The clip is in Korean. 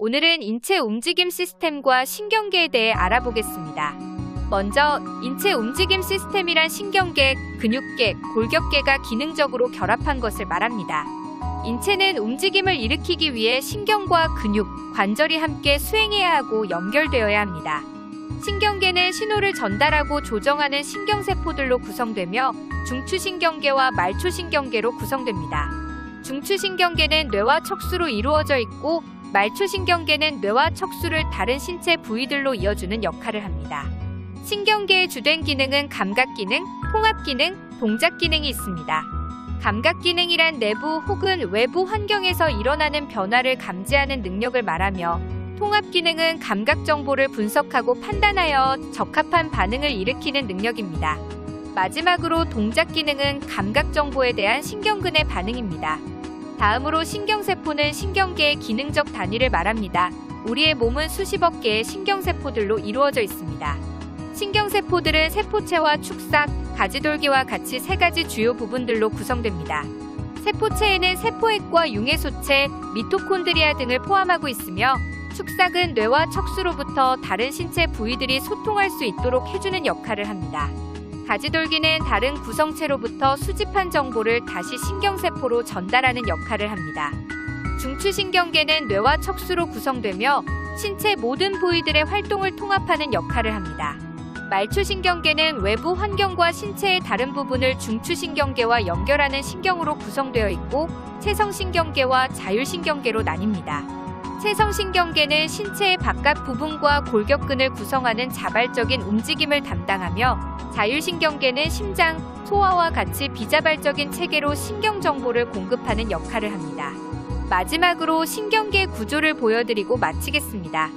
오늘은 인체 움직임 시스템과 신경계에 대해 알아보겠습니다. 먼저 인체 움직임 시스템이란 신경계, 근육계, 골격계가 기능적으로 결합한 것을 말합니다. 인체는 움직임을 일으키기 위해 신경과 근육, 관절이 함께 수행해야 하고 연결되어야 합니다. 신경계는 신호를 전달하고 조정하는 신경세포들로 구성되며 중추신경계와 말초신경계로 구성됩니다. 중추신경계는 뇌와 척수로 이루어져 있고 말초신경계는 뇌와 척수를 다른 신체 부위들로 이어주는 역할을 합니다. 신경계의 주된 기능은 감각 기능, 통합 기능, 동작 기능이 있습니다. 감각 기능이란 내부 혹은 외부 환경에서 일어나는 변화를 감지하는 능력을 말하며 통합 기능은 감각 정보를 분석하고 판단하여 적합한 반응을 일으키는 능력입니다. 마지막으로 동작 기능은 감각 정보에 대한 신경근의 반응입니다. 다음으로 신경세포는 신경계의 기능적 단위를 말합니다. 우리의 몸은 수십억 개의 신경세포들로 이루어져 있습니다. 신경세포들은 세포체와 축삭, 가지돌기와 같이 세 가지 주요 부분들로 구성됩니다. 세포체에는 세포액과 융해소체, 미토콘드리아 등을 포함하고 있으며 축삭은 뇌와 척수로부터 다른 신체 부위들이 소통할 수 있도록 해주는 역할을 합니다. 가지돌기는 다른 구성체로부터 수집한 정보를 다시 신경세포로 전달하는 역할을 합니다. 중추신경계는 뇌와 척수로 구성되며 신체 모든 부위들의 활동을 통합하는 역할을 합니다. 말초신경계는 외부 환경과 신체의 다른 부분을 중추신경계와 연결하는 신경으로 구성되어 있고 체성신경계와 자율신경계로 나뉩니다. 체성신경계는 신체의 바깥 부분과 골격근을 구성하는 자발적인 움직임을 담당하며 자율신경계는 심장, 소화와 같이 비자발적인 체계로 신경 정보를 공급하는 역할을 합니다. 마지막으로 신경계 구조를 보여드리고 마치겠습니다.